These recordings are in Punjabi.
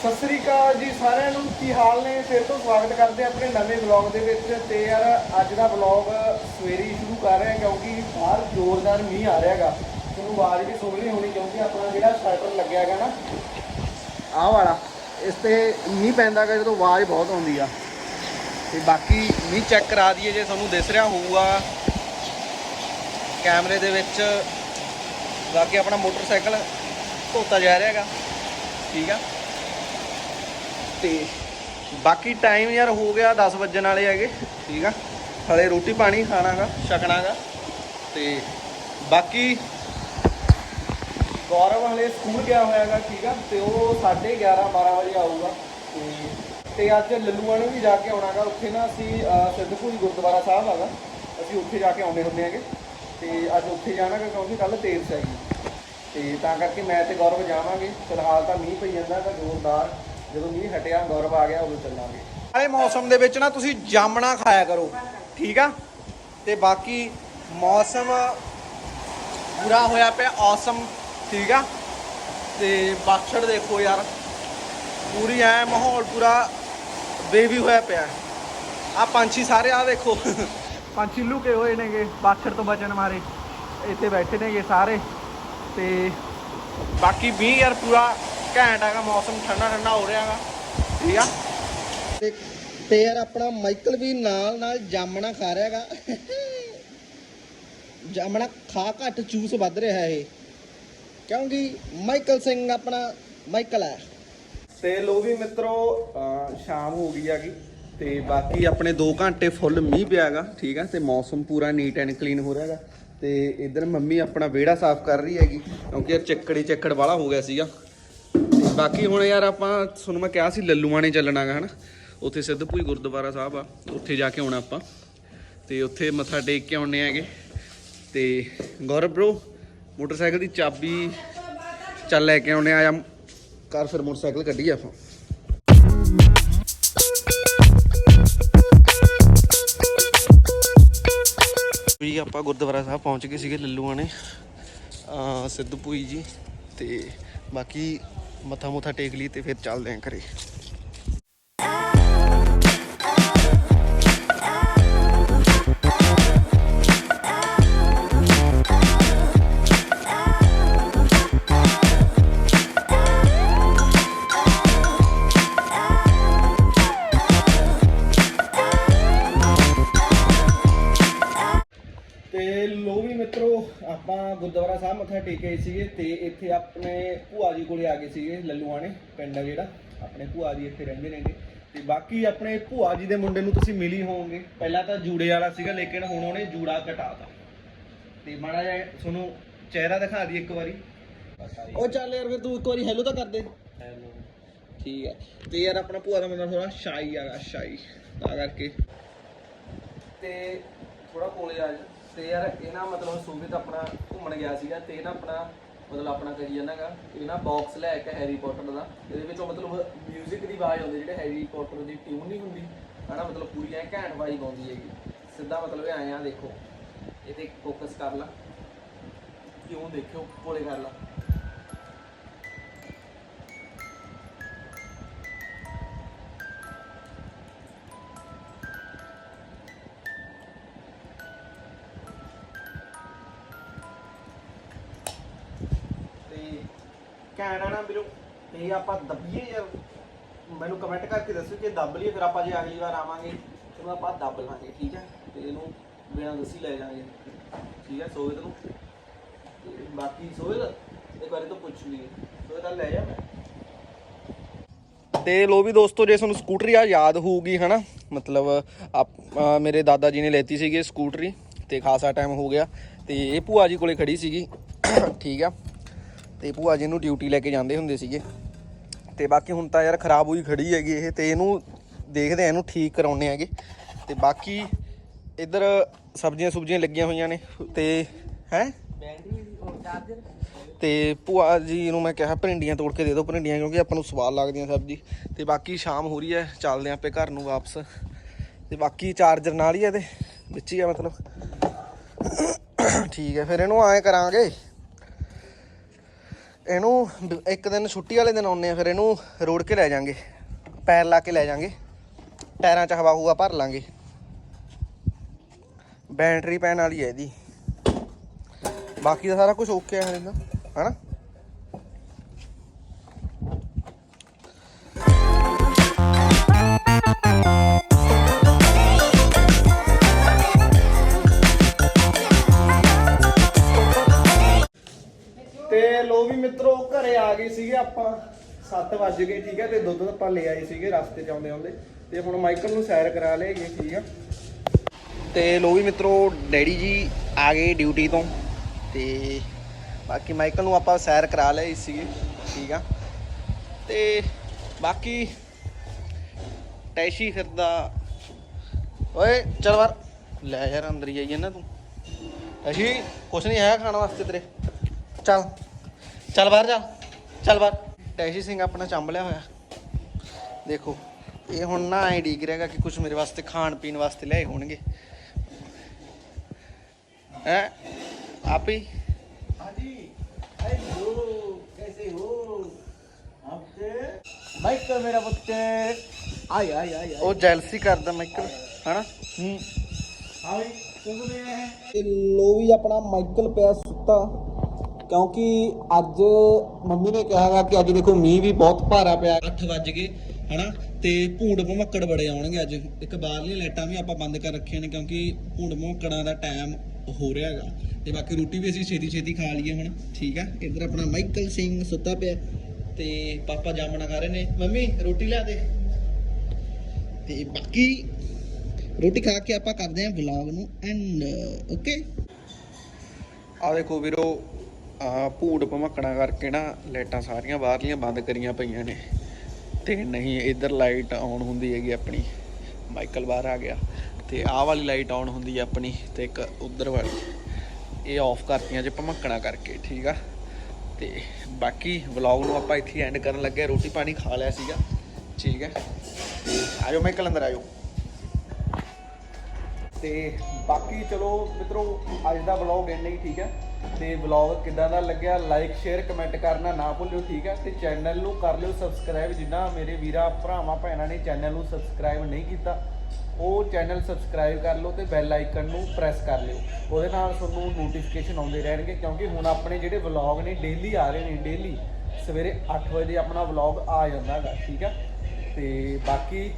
ਸਤਿ ਸ੍ਰੀ ਅਕਾਲ ਜੀ ਸਾਰਿਆਂ ਨੂੰ। ਕੀ ਹਾਲ ਨੇ? ਫਿਰ ਤੋਂ ਸਵਾਗਤ ਕਰਦੇ ਆਪਣੇ ਨਵੇਂ ਵਲੌਗ ਦੇ ਵਿੱਚ। ਤੇ ਯਾਰ, ਅੱਜ ਦਾ ਵਲੌਗ ਸਵੇਰੇ ਹੀ ਸ਼ੁਰੂ ਕਰ ਰਹੇ ਹਾਂ ਕਿਉਂਕਿ ਬਾਹਰ ਜ਼ੋਰਦਾਰ ਮੀਂਹ ਆ ਰਿਹਾ ਹੈਗਾ। ਤੁਹਾਨੂੰ ਆਵਾਜ਼ ਵੀ ਸੁਣਨੀ ਹੋਣੀ ਕਿਉਂਕਿ ਆਪਣਾ ਜਿਹੜਾ ਸ਼ਟਰ ਲੱਗਿਆ ਹੈਗਾ ਨਾ, ਆਹ ਵਾਲਾ, ਇਸ ਤੇ ਮੀਂਹ ਪੈਂਦਾ ਹੈਗਾ ਜਦੋਂ ਆਵਾਜ਼ ਬਹੁਤ ਆਉਂਦੀ ਆ। ਤੇ ਬਾਕੀ ਮੀਂਹ ਚੈੱਕ ਕਰਾ ਦਈਏ ਜੇ ਤੁਹਾਨੂੰ ਦਿਸ ਰਿਹਾ ਹੋਊਗਾ। ਕੈਮਰੇ ਦੇ ਵਿੱਚ ਬਾਕੀ ਆਪਣਾ ਮੋਟਰਸਾਈਕਲ ਧੋਤਾ ਜਾ ਰਿਹਾ ਹੈਗਾ। ਠੀਕ ਆ? ਤੇ ਬਾਕੀ ਟਾਈਮ ਯਾਰ ਹੋ ਗਿਆ 10 ਵਜਣ ਵਾਲੇ ਹੈਗੇ ਠੀਕ ਆ? ਹਲੇ ਰੋਟੀ ਪਾਣੀ ਖਾਣਾਗਾ ਛਕਣਾਗਾ ਤੇ ਬਾਕੀ ਗੌਰਵ ਹਲੇ ਸਕੂਲ ਗਿਆ ਹੋਇਆਗਾ ਠੀਕ ਆ? ਤੇ ਉਹ 11:30 12 ਵਜੇ ਆਊਗਾ ਤੇ ਤੇ ਅੱਜ ਲੱਲੂਆਂ ਨੂੰ ਵੀ ਜਾ ਕੇ ਆਉਣਾਗਾ। ਉੱਥੇ ਨਾ ਅਸੀਂ ਅਹ, ਸਿੱਧਪੁਰੀ ਗੁਰਦੁਆਰਾ ਸਾਹਿਬ ਹੈਗਾ। ਅਸੀਂ ਉੱਥੇ ਜਾ ਕੇ ਆਉਂਦੇ ਹੁੰਦੇ ਹੈਗੇ। ਤੇ ਅੱਜ ਉੱਥੇ ਜਾਣਾਗਾ ਕਿਉਂਕਿ ਕੱਲ ਤੇਜ਼ ਹੈਗੀ ਤੇ ਤਾਂ ਕਰਕੇ ਮੈਂ ਤੇ ਗੌਰਵ ਜਾਵਾਂਗੇ। ਫਿਲਹਾਲ ਤਾਂ ਮੀਂਹ ਪਈ ਜਾਂਦਾ ਤਾਂ ਜ਼ੋਰਦਾਰ। ਜਦੋਂ ਮੀਂਹ ਹਟਿਆ, ਗੌਰਵ ਆ ਗਿਆ, ਉਦੋਂ ਚੱਲਾਂਗੇ। ਨਾਲੇ ਮੌਸਮ ਦੇ ਵਿੱਚ ਨਾ ਤੁਸੀਂ ਜਾਮਣਾ ਖਾਇਆ ਕਰੋ, ਠੀਕ ਆ? ਤੇ ਬਾਕੀ ਮੌਸਮ ਬੁਰਾ ਹੋਇਆ ਪਿਆ, ਔਸਮ, ਠੀਕ ਆ? ਤੇ ਬਾਛੜ ਦੇਖੋ ਯਾਰ, ਪੂਰੀ ਐ ਮਾਹੌਲ, ਪੂਰਾ ਬੇਬੀ ਹੋਇਆ ਪਿਆ। ਆ ਪੰਛੀ ਸਾਰੇ, ਆ ਦੇਖੋ। ਪੰਛੀ ਲੁਕੇ ਹੋਏ ਨੇਗੇ ਬਾਛੜ ਤੋਂ ਬਚਣ ਮਾਰੇ ਇੱਥੇ ਬੈਠੇ ਨੇਗੇ ਸਾਰੇ। ਤੇ ਬਾਕੀ ਵੀ ਯਾਰ ਪੂਰਾ ਘੈਂਟ ਹੈਗਾ ਮੌਸਮ ਠੰਡਾ ਠੰਡਾ ਹੋ ਰਿਹਾ ਹੈਗਾ। ਠੀਕ ਆ? ਤੇ ਤੇ ਯਾਰ ਆਪਣਾ ਮਾਈਕਲ ਵੀ ਨਾਲ ਨਾਲ ਜਾਮਣਾ ਖਾ ਰਿਹਾ ਹੈਗਾ। ਜਾਮਣਾ ਖਾ ਘੱਟ ਚੂਸ ਵੱਧ ਰਿਹਾ ਇਹ। ਕਿਉਂਕਿ ਮਾਈਕਲ ਸਿੰਘ ਆਪਣਾ ਮਾਈਕਲ ਹੈ। ਤੇ ਲੋ ਵੀ ਮਿੱਤਰੋ ਅਹ ਸ਼ਾਮ ਹੋ ਗਈ ਹੈਗੀ। ਤੇ ਬਾਕੀ ਆਪਣੇ 2 ਘੰਟੇ ਫੁੱਲ ਮੀਂਹ ਪਿਆ ਹੈਗਾ ਠੀਕ ਆ? ਤੇ ਮੌਸਮ ਪੂਰਾ ਨੀਟ ਐਂਡ ਕਲੀਨ ਹੋ ਰਿਹਾ ਹੈਗਾ। ਤੇ ਇਧਰ ਮੰਮੀ ਆਪਣਾ ਵਿਹੜਾ ਸਾਫ਼ ਕਰ ਰਹੀ ਹੈਗੀ ਕਿਉਂਕਿ ਯਾਰ ਚੱਕੜੀ ਚੱਕੜ ਵਾਲਾ ਹੋ ਗਿਆ ਸੀਗਾ। ਬਾਕੀ ਹੁਣ ਯਾਰ ਆਪਾਂ, ਤੁਹਾਨੂੰ ਮੈਂ ਕਿਹਾ ਸੀ ਲੱਲੂਆਂ ਨੇ ਚੱਲਣਾਗਾ, ਹਨਾ? ਉੱਥੇ ਸਿੱਧਪੂਈ ਗੁਰਦੁਆਰਾ ਸਾਹਿਬ ਆ, ਉੱਥੇ ਜਾ ਕੇ ਆਉਣਾ ਆਪਾਂ। ਤੇ ਉੱਥੇ ਮੱਥਾ ਟੇਕ ਕੇ ਆਉਣੇ ਹੈਗੇ। ਤੇ ਗੌਰਵ ਬ్రో ਮੋਟਰਸਾਈਕਲ ਦੀ ਚਾਬੀ ਚੱਲ ਲੈ ਕੇ ਆਉਣੇ ਆ ਕਰ ਫਿਰ ਮੋਟਰਸਾਈਕਲ ਕੱਢੀਏ ਆਪਾਂ। ਵੀ ਆਪਾਂ ਗੁਰਦੁਆਰਾ ਸਾਹਿਬ ਪਹੁੰਚ ਗਏ ਸੀਗੇ ਲੱਲੂਆਂ ਨੇ ਆ ਸਿੱਧਪੂਈ ਜੀ। ਤੇ ਬਾਕੀ ਮੱਥਾ ਮੁੱਥਾ ਟੇਕ ਲਈ ਤੇ ਫਿਰ ਚੱਲਦੇ ਆਂ ਘਰੇ। ਮਿੱਤਰੋ ਆਪਾਂ ਗੁਰਦੁਆਰਾ ਸਾਹਿਬ ਮੱਥਾ ਟੇਕੇ ਸੀਗੇ ਤੇ ਇੱਥੇ ਆਪਣੇ ਭੂਆ ਜੀ ਕੋਲੇ ਆ ਗਏ ਸੀਗੇ ਲੱਲੂਆਣੇ ਪਿੰਡ ਆ ਜਿਹੜਾ। ਆਪਣੇ ਭੂਆ ਜੀ ਇੱਥੇ ਰਹਿੰਦੇ ਨੇਗੇ। ਤੇ ਬਾਕੀ ਆਪਣੇ ਭੂਆ ਜੀ ਦੇ ਮੁੰਡੇ ਨੂੰ ਤੁਸੀਂ ਮਿਲੀ ਹੋਵੋਗੇ। ਪਹਿਲਾਂ ਤਾਂ ਜੂੜੇ ਵਾਲਾ ਸੀਗਾ ਲੇਕਿਨ ਹੁਣ ਉਹਨੇ ਜੂੜਾ ਘਟਾਤਾ ਤੇ ਮਾੜਾ ਜਿਹਾ ਤੁਹਾਨੂੰ ਚਿਹਰਾ ਦਿਖਾ ਦੀ ਇੱਕ ਵਾਰੀ। ਉਹ ਚੱਲ ਯਾਰ ਫਿਰ ਤੂੰ ਇੱਕ ਵਾਰੀ ਹੈਲੋ ਤਾਂ ਕਰ ਦੇ। ਹੈਲੋ ਠੀਕ ਹੈ ਤੇ ਯਾਰ ਆਪਣਾ ਭੂਆ ਦਾ ਮੁੰਡਾ ਥੋੜਾ ਸ਼ਾਈ ਆਗਾ ਸ਼ਾਈ। ਤਾਂ ਕਰਕੇ। ਤੇ ਥੋੜਾ ਕੋਲੇ ਆ ਜਾ। ਤੇ ਯਾਰ ਇਹ ਨਾ ਮਤਲਬ ਸੂਬੇ ਤਾਂ ਆਪਣਾ ਘੁੰਮਣ ਗਿਆ ਸੀਗਾ ਤੇ ਇਹ ਨਾ ਆਪਣਾ ਮਤਲਬ ਆਪਣਾ ਕਰੀ ਜਾਂਦਾਗਾ ਇਹ ਨਾ ਬਾਕਸ ਲੈ ਕੇ ਹੈਰੀ ਪੋਟਰ ਦਾ। ਇਹਦੇ ਵਿੱਚੋਂ ਮਤਲਬ 뮤직 ਦੀ ਆਵਾਜ਼ ਆਉਂਦੀ ਜਿਹੜੇ ਹੈਰੀ ਪੋਟਰ ਦੀ ਟਿਊਨ ਨਹੀਂ ਹੁੰਦੀ। ਹਨਾ, ਮਤਲਬ ਪੂਰੀ ਐ ਘੈਂਟ ਵਾਈਬ ਆਉਂਦੀ ਹੈਗੀ। ਸਿੱਧਾ ਮਤਲਬ ਇਹ ਆਏ ਆ, ਦੇਖੋ। ਇਹ ਤੇ ਫੋਕਸ ਕਰ ਲਾ। ਕਿਉਂ ਦੇਖਿਓ ਕੋਲੇ ਕਰ ਲਾ। ਕਹਿਣਾ ਨਾ ਵੀਰੋ, ਇਹ ਆਪਾਂ ਦੱਬੀਏ ਯਾਰ ਮੈਨੂੰ ਕਮੈਂਟ ਕਰਕੇ ਦੱਸੋ ਕਿ ਦੱਬ ਲਈਏ, ਫਿਰ ਆਪਾਂ ਜੇ ਅਗਲੀ ਵਾਰ ਆਵਾਂਗੇ ਫਿਰ ਆਪਾਂ ਦੱਬ ਲਾਂਗੇ, ਠੀਕ ਹੈ? ਤੇ ਇਹਨੂੰ ਬਿਨਾਂ ਦੱਸੀ ਲੈ ਜਾਾਂਗੇ ਠੀਕ ਹੈ ਸੋਹਿਤ ਨੂੰ। ਬਾਕੀ ਸੋਹਿਤ ਇੱਕ ਵਾਰੀ ਤਾਂ ਪੁੱਛ ਲਈਏ ਸੋਹਿਤ ਆ ਲੈ ਜਾ ਮੈਂ। ਤੇ ਲੋ ਵੀ ਦੋਸਤੋ, ਜੇ ਤੁਹਾਨੂੰ ਸਕੂਟਰੀ ਆ ਯਾਦ ਹੋਊਗੀ, ਹਨਾ? ਮਤਲਬ ਆਪ- ਮੇਰੇ ਦਾਦਾ ਜੀ ਨੇ ਲੈਤੀ ਸੀਗੀ ਸਕੂਟਰੀ, ਤੇ ਖਾਸਾ ਟਾਈਮ ਹੋ ਗਿਆ। ਤੇ ਇਹ ਭੂਆ ਜੀ ਕੋਲੇ ਖੜੀ ਸੀਗੀ। ਠੀਕ ਆ। ਤੇ ਭੂਆ ਜੀ ਨੂੰ ਡਿਊਟੀ ਲੈ ਕੇ ਜਾਂਦੇ ਹੁੰਦੇ ਸੀਗੇ। ਤੇ ਬਾਕੀ ਹੁਣ ਤਾਂ ਯਾਰ ਖਰਾਬ ਹੋਈ ਖੜੀ ਹੈਗੀ ਇਹ, ਤੇ ਇਹਨੂੰ ਦੇਖਦੇ ਆ ਇਹਨੂੰ ਠੀਕ ਕਰਾਉਣੇ ਹੈਗੇ। ਤੇ ਬਾਕੀ ਇੱਧਰ ਸਬਜ਼ੀਆਂ ਸੁਬਜ਼ੀਆਂ ਲੱਗੀਆਂ ਹੋਈਆਂ ਨੇ, ਤੇ ਹੈ? ਤੇ ਭੂਆ ਜੀ ਨੂੰ ਮੈਂ ਕਿਹਾ ਭਰਿੰਡੀਆਂ ਤੋੜ ਕੇ ਦੇ ਦਿਓ ਭਰਿੰਡੀਆਂ ਕਿਉਂਕਿ ਆਪਾਂ ਨੂੰ ਸਵਾਦ ਲੱਗਦੀਆਂ ਸਬਜ਼ੀ। ਤੇ ਬਾਕੀ ਸ਼ਾਮ ਹੋ ਰਹੀ ਹੈ, ਚੱਲਦੇ ਆਂ ਆਪੇ ਘਰ ਨੂੰ ਵਾਪਸ। ਤੇ ਬਾਕੀ ਚਾਰਜਰ ਨਾਲ ਹੀ ਹੈ ਤੇ ਵਿੱਚ ਹੀ ਆ ਮਤਲਬ। ਠੀਕ ਹੈ, ਫਿਰ ਇਹਨੂੰ ਐਂ ਕਰਾਂਗੇ। ਇਹਨੂੰ ਇੱਕ ਦਿਨ ਛੁੱਟੀ ਵਾਲੇ ਦਿਨ ਆਉਂਦੇ ਆ, ਫਿਰ ਇਹਨੂੰ ਰੋੜ ਕੇ ਲੈ ਜਾਾਂਗੇ। ਪੈਰ ਲਾ ਕੇ ਲੈ ਜਾਾਂਗੇ। ਟਾਇਰਾਂ 'ਚ ਹਵਾ ਹੂਆ ਭਰ ਲਾਂਗੇ। ਬੈਟਰੀ ਪੈਣ ਵਾਲੀ ਹੈ ਇਹਦੀ। ਬਾਕੀ ਦਾ ਸਾਰਾ ਕੁਝ ਓਕੇ ਹੈ ਇਹਦਾ ਹਨਾ? ਘਰੇ ਆ ਗਏ ਸੀਗੇ ਆਪਾਂ 7 ਵਜ ਗਏ, ਠੀਕ ਹੈ, ਤੇ ਦੁੱਧ ਆਪਾਂ ਲੈ ਆਏ ਸੀਗੇ ਰਸਤੇ ਚ ਆਉਂਦੇ ਆਉਂਦੇ। ਤੇ ਹੁਣ ਮਾਈਕਲ ਨੂੰ ਸੈਰ ਕਰਾ ਲਏ ਗਏ, ਠੀਕ ਆ। ਤੇ ਲੋ ਵੀ ਮਿੱਤਰੋ, ਡੈਡੀ ਜੀ ਆ ਗਏ ਡਿਊਟੀ ਤੋਂ, ਤੇ ਬਾਕੀ ਮਾਈਕਲ ਨੂੰ ਆਪਾਂ ਸੈਰ ਕਰਾ ਲਈ ਸੀਗੇ, ਠੀਕ ਆ। ਤੇ ਬਾਕੀ ਟੈਸ਼ੀ ਫਿਰਦਾ। ਓਏ, ਚਲ ਵਾਰ ਲੈ ਯਾਰ, ਅੰਦਰ ਹੀ ਜਾਈਏ ਨਾ ਤੂੰ। ਟੈਸ਼ੀ, ਕੁਛ ਨਹੀਂ, ਹੈ ਖਾਣ ਵਾਸਤੇ ਤੇਰੇ। ਚੱਲ। ਚੱਲ ਬਾਹਰ ਜਾ ਚੱਲ ਬਾਹਰ। ਡੈਸ਼ੀ ਸਿੰਘ ਆਪਣਾ ਚੰਬ ਲਿਆ ਹੋਇਆ। ਦੇਖੋ ਇਹ ਹੁਣ ਨਾ ਐ ਡੀਗ ਰਿਹਾਗਾ ਕਿ ਕੁਝ ਮੇਰੇ ਵਾਸਤੇ ਖਾਣ ਪੀਣ ਵਾਸਤੇ ਲਿਆਏ ਹੋਣਗੇ। ਹੈ? ਆਪੀ ਹਾਂਜੀ। ਹੈਲੋ ਕੈਸੇ ਹੋ? ਆਪਕੇ? ਮਾਈਕਲ ਮੇਰਾ ਪੁੱਤੇ। ਆਏ ਆਏ ਆਏ ਉਹ ਜੈਲਸੀ ਕਰਦਾ ਮਾਈਕਲ ਹਨਾ? ਹਾਂ। ਵੀ ਤੂੰ ਹੈ? ਇਹ ਲੋ ਵੀ ਆਪਣਾ ਮਾਈਕਲ ਪਿਆ ਸੁੱਤਾ। ਕਿਉਂਕਿ ਅੱਜ ਮੰਮੀ ਨੇ ਕਿਹਾਗਾ ਕਿ ਅੱਜ ਦੇਖੋ ਮੀਂਹ ਵੀ ਬਹੁਤ ਭਾਰਾ ਪਿਆ 8 ਵੱਜ ਗਏ, ਹਨਾ? ਤੇ ਭੂੰਡ ਭਮੱਕੜ ਬੜੇ ਆਉਣਗੇ ਅੱਜ। ਇੱਕ ਬਾਹਰਲੀਆਂ ਲਾਈਟਾਂ ਵੀ ਆਪਾਂ ਬੰਦ ਕਰ ਰੱਖੀਆਂ ਨੇ ਕਿਉਂਕਿ ਭੂੰਡ ਭਮੱਕੜਾਂ ਦਾ ਟਾਈਮ ਹੋ ਰਿਹਾ ਹੈਗਾ ਤੇ ਬਾਕੀ ਰੋਟੀ ਵੀ ਅਸੀਂ ਛੇਤੀ ਛੇਤੀ ਖਾ ਲਈਏ ਹੁਣ, ਠੀਕ ਆ? ਇੱਧਰ ਆਪਣਾ ਮਾਈਕਲ ਸਿੰਘ ਸੁੱਤਾ ਪਿਆ। ਤੇ ਪਾਪਾ ਜਾਮਣਾ ਖਾ ਰਹੇ ਨੇ। ਮੰਮੀ, ਰੋਟੀ ਲਿਆ ਦੇ। ਤੇ ਬਾਕੀ ਰੋਟੀ ਖਾ ਕੇ ਆਪਾਂ ਕਰਦੇ ਆਂ ਵਲੌਗ ਨੂੰ ਐਂਡ ਓਕੇ ਆ ਦੇਖੋ ਵੀਰੋ ਆ ਭੂੜ ਭਮੱਕਣਾ ਕਰਕੇ ਨਾ ਲਾਈਟਾਂ ਸਾਰੀਆਂ ਬਾਹਰਲੀਆਂ ਬੰਦ ਕਰੀਆਂ ਪਈਆਂ ਨੇ। ਤੇ ਨਹੀਂ, ਇੱਧਰ ਲਾਈਟ ਆਨ ਹੁੰਦੀ ਹੈਗੀ ਆਪਣੀ। ਮਾਈਕਲ ਬਾਹਰ ਆ ਗਿਆ। ਤੇ ਆਹ ਵਾਲੀ ਲਾਈਟ ਆਨ ਹੁੰਦੀ ਹੈ ਆਪਣੀ ਤੇ ਇੱਕ ਉਧਰ ਵਾਲੀ। ਇਹ ਆਫ ਕਰਤੀਆਂ ਜੇ ਭਮੱਕਣਾ ਕਰਕੇ, ਠੀਕ ਆ? ਤੇ ਬਾਕੀ ਵਲੌਗ ਨੂੰ ਆਪਾਂ ਇੱਥੇ ਐਂਡ ਕਰਨ ਲੱਗੇ ਰੋਟੀ ਪਾਣੀ ਖਾ ਲਿਆ ਸੀਗਾ। ਠੀਕ ਹੈ ਤੇ ਆਜੋ ਮਾਈਕਲ, ਅੰਦਰ ਆਜੋ ਤੇ ਬਾਕੀ ਚਲੋ ਮਿੱਤਰੋ, ਅੱਜ ਦਾ ਵਲੌਗ ਇੰਨਾ ਹੀ, ਠੀਕ ਹੈ ਤੇ ਵਲੌਗ ਕਿਦਾਂ ਦਾ ਲੱਗਿਆ ਲਾਈਕ ਸ਼ੇਅਰ ਕਮੈਂਟ ਕਰਨਾ ਨਾ ਭੁੱਲਿਓ, ਠੀਕ ਹੈ? ਤੇ ਚੈਨਲ ਨੂੰ ਕਰ ਲਿਓ ਸਬਸਕ੍ਰਾਈਬ ਜਿੰਨਾ ਮੇਰੇ ਵੀਰਾਂ, ਭਰਾਵਾਂ, ਭੈਣਾਂ ਨੇ ਚੈਨਲ ਨੂੰ ਸਬਸਕ੍ਰਾਈਬ ਨਹੀਂ ਕੀਤਾ, ਉਹ ਚੈਨਲ ਸਬਸਕ੍ਰਾਈਬ ਕਰ ਲਓ ਤੇ ਬੈਲ ਆਈਕਨ ਨੂੰ ਪ੍ਰੈਸ ਕਰ ਲਿਓ। ਉਹਦੇ ਨਾਲ ਤੁਹਾਨੂੰ ਨੋਟੀਫਿਕੇਸ਼ਨ ਆਉਂਦੇ ਰਹਿਣਗੇ, ਕਿਉਂਕਿ ਹੁਣ ਆਪਣੇ ਜਿਹੜੇ ਵਲੌਗ ਨੇ ਡੇਲੀ ਆ ਰਹੇ ਨੇ ਡੇਲੀ ਸਵੇਰੇ 8 ਵਜੇ ਆਪਣਾ ਵਲੌਗ ਆ ਜਾਂਦਾ ਹੈਗਾ ਠੀਕ ਆ ਤੇ ਬਾਕੀ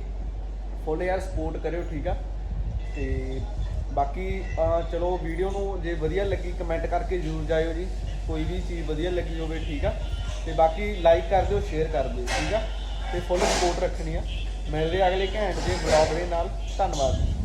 ਫੁੱਲ ਯਾਰ ਸਪੋਰਟ ਕਰਿਓ, ਠੀਕ ਆ ਤੇ ਬਾਕੀ ਅਹ, ਚਲੋ ਵੀਡੀਓ ਨੂੰ ਜੇ ਵਧੀਆ ਲੱਗੀ ਕਮੈਂਟ ਕਰਕੇ ਜ਼ਰੂਰ ਜਾਇਓ ਜੀ। ਕੋਈ ਵੀ ਚੀਜ਼ ਵਧੀਆ ਲੱਗੀ ਹੋਵੇ ਠੀਕ ਆ? ਤੇ ਬਾਕੀ ਲਾਈਕ ਕਰ ਦਿਓ ਸ਼ੇਅਰ ਕਰ ਦਿਓ ਠੀਕ ਆ? ਤੇ ਫੁੱਲ ਸਪੋਰਟ ਰੱਖਣੀ ਆ। ਮਿਲਦੇ ਆ ਅਗਲੇ ਘੈਂਟ ਦੇ ਵਲੌਗ ਦੇ ਨਾਲ। ਧੰਨਵਾਦ।